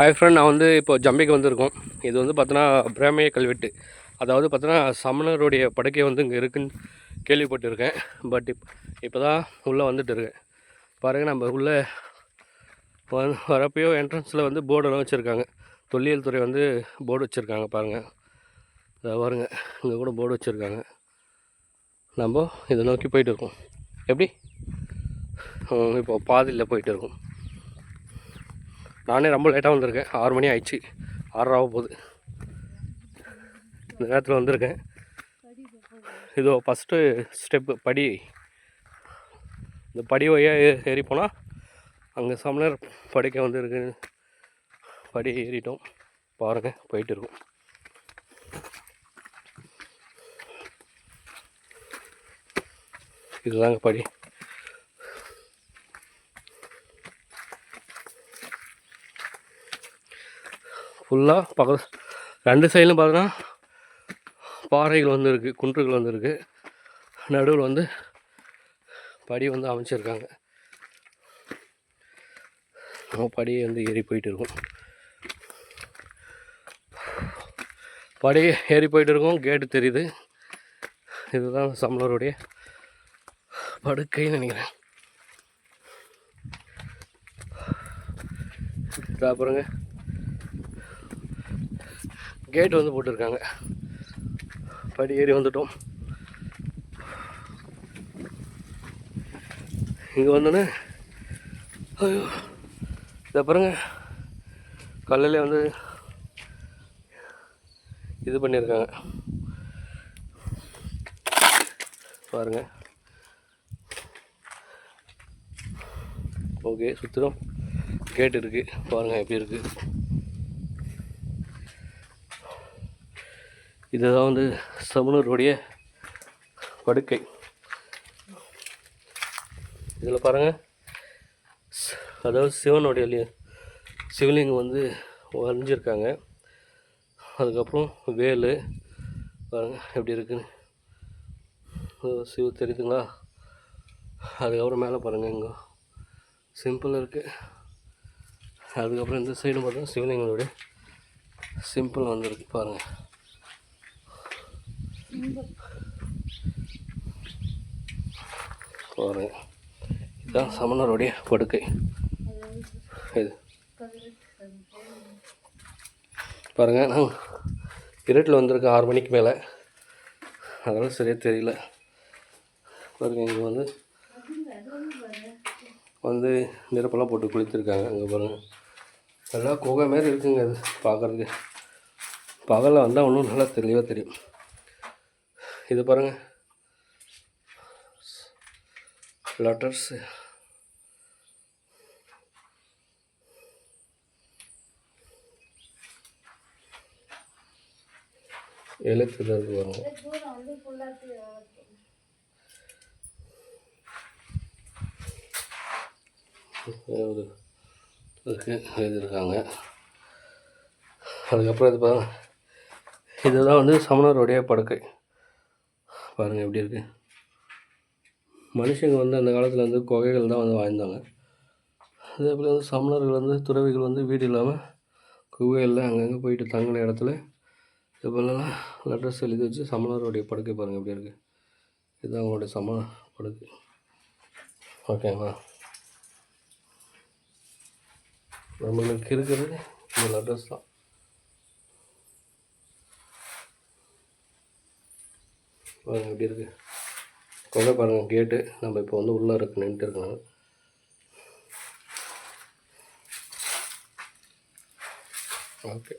Hi friend நான் வந்து இப்போ ஜம்பிக்கு வந்திருக்கோம். இது வந்து பார்த்தோன்னா பிரேமைய கல்வெட்டு. அதாவது பார்த்தோன்னா சமணருடைய படுக்கை வந்து இங்கே இருக்குன்னு கேள்விப்பட்டிருக்கேன். பட் இப் இப்போ தான் உள்ளே வந்துட்டு இருக்கேன். பாருங்கள் நம்ம உள்ளே வ- வரப்பயோ என்ட்ரன்ஸில் வந்து போர்டெல்லாம் வச்சுருக்காங்க. தொல்லியல் துறை வந்து போர்டு வச்சுருக்காங்க பாருங்கள் இதை பாருங்க இங்கே கூட போர்டு வச்சுருக்காங்க. நம்ம இதை நோக்கி போயிட்டு இருக்கோம். எப்படி? இப்போ பாதியில் போயிட்டு இருக்கோம். நானே ரொம்ப லேட்டாக வந்திருக்கேன். ஆறு மணி ஆயிடுச்சு. ஆறரை ஆக போகுது. இந்த நேரத்தில் வந்திருக்கேன். இதோ ஃபஸ்ட்டு ஸ்டெப்பு படி. இந்த படி வழியாக ஏறி போனால் அங்கே சமணர் படிக்க வந்துருக்கு. படி ஏறிட்டோம். பாருங்கள் போயிட்டு இருக்கோம். இதுதாங்க படி. ஃபுல்லாக பக்கத்து ரெண்டு சைட்லையும் பார்த்தோன்னா பாறைகள் வந்து இருக்குது குன்றுகள் வந்து இருக்குது நடுவில் வந்து படி வந்து அமைச்சிருக்காங்க. நம்ம படி வந்து ஏறி போயிட்டு இருக்கோம். படி ஏறி போயிட்டு இருக்கோம். கேட்டு தெரியுது. இதுதான் சம்பளருடைய படுக்கைன்னு நினைக்கிறேன். இதா கேட் வந்து போட்டிருக்காங்க. படி ஏறி வந்துட்டோம். இங்கே வந்தோன்னே ஐயோ இதை பாருங்க. கல்லில் வந்து இது பண்ணியிருக்காங்க. பாருங்க. ஓகே சுற்றிலும் கேட் இருக்குது பாருங்கள் எப்படி இருக்குது இதுதான் வந்து சமணருடைய படுக்கை. இதில் பாருங்கள் அதாவது சிவனுடைய சிவலிங்கம் வந்து வரைஞ்சிருக்காங்க. அதுக்கப்புறம் வேலு. பாருங்கள் எப்படி இருக்குன்னு. சிவ தெரியுதுங்களா? அதுக்கப்புறம் மேலே பாருங்கள் இங்கே. சிம்பிள் இருக்குது அதுக்கப்புறம் இந்த சைடு பார்த்தா சிவலிங்கங்களுடைய சிம்பிள் வந்திருக்கு பாருங்கள் பாருங்க. இதுதான் சமணருடைய படுக்கை. இது. பாருங்கள் நான் இருட்டில் வந்திருக்கேன் ஆறு மணிக்கு மேலே. அதெல்லாம் சரியாக தெரியல. பாருங்கள் இங்கே வந்து வந்து நெருப்பெல்லாம் போட்டு குளித்திருக்காங்க. அங்கே பாருங்கள் நல்லா குகை மாரி இருக்குங்க அது பார்க்குறதுக்கு பகலில் வந்தால் ஒன்றும் நல்லா தெளிவாக தெரியும். இது பாருங்கள் லெட்டர்ஸ் எழுத்து தான் இருக்கு பாருங்க. ஒரு இருக்கு. எழுதியிருக்காங்க. அதுக்கப்புறம் இது பாருங்க. இதுதான் வந்து சமணருடைய படுக்கை. பாருங்கள் எப்படி இருக்குது மனுஷங்க வந்து அந்த காலத்தில் வந்து குகைகள் தான் வந்து வாழ்ந்தாங்க. அதே போல் வந்து சமணர்கள் வந்து துறவிகள் வந்து வீடு இல்லாமல் குகைகளில் அங்கங்கே போயிட்டு தங்கின இடத்துல இது போலலாம் லெட்டர்ஸ் எழுதி வச்சு சமணருடைய படுக்கை பாருங்கள் எப்படி இருக்குது இதுதான் அவங்களுடைய சமண படுக்கை. ஓகேங்களா நம்மளுக்கு இருக்கிறது இந்த லெட்டர்ஸ் தான். பாருங்கள் எப்படி இருக்குது கொகை பாருங்கள் கேட்டு நம்ம இப்போ வந்து உள்ளே இருக்கு நின்றுட்டு இருக்கணும். ஓகே